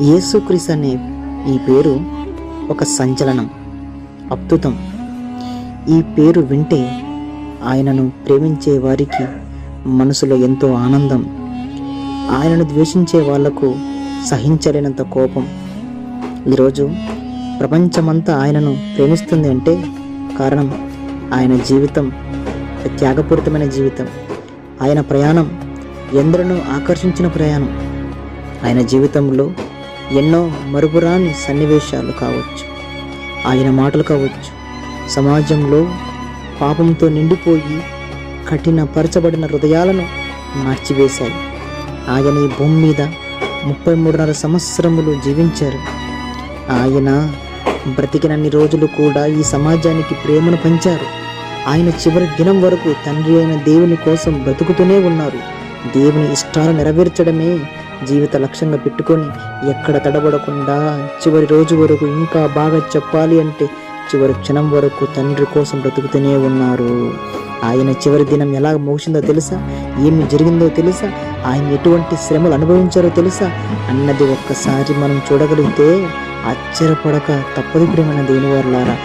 యేసుక్రీస్తు అనే ఈ పేరు ఒక సంచలనం అద్భుతం. ఈ పేరు వింటే ఆయనను ప్రేమించే వారికి మనసులో ఎంతో ఆనందం. ఆయనను ద్వేషించే వాళ్ళకు సహించలేనంత కోపం. ఈరోజు ప్రపంచమంతా ఆయనను ప్రేమిస్తుంది అంటే కారణం ఆయన జీవితం త్యాగపూరితమైన జీవితం. ఆయన ప్రయాణం ఎందరినో ఆకర్షించిన ప్రయాణం. ఆయన జీవితంలో ఎన్నో మరుపురాని సన్నివేశాలు కావచ్చు. ఆయన మాటలు కావచ్చు. సమాజంలో పాపంతో నిండిపోయి కఠినపరచబడిన హృదయాలను మార్చివేశాయి. ఆయన ఈ భూమి మీద ముప్పై మూడున్నర సంవత్సరములు జీవించారు. ఆయన బ్రతికినన్ని రోజులు కూడా ఈ సమాజానికి ప్రేమను పంచారు. ఆయన చివరి దినం వరకు తండ్రి అయిన దేవుని కోసం బ్రతుకుతూనే ఉన్నారు. దేవుని ఇష్టాలు నెరవేర్చడమే జీవిత లక్ష్యంగా పెట్టుకొని ఎక్కడ తడబడకుండా చివరి రోజు వరకు ఇంకా బాగా చెప్పాలి అంటే చివరి క్షణం వరకు తండ్రి కోసం బ్రతుకుతూనే ఉన్నారు. ఆయన చివరి దినం ఎలా ముగిసిందో తెలుసా? ఏమి జరిగిందో తెలుసా? ఆయన ఎటువంటి శ్రమలు అనుభవించారో తెలుసా? అన్నది ఒక్కసారి మనం చూడగలిగితే ఆశ్చర్యపడక తప్పదు ప్రేమైన దేని వారులారా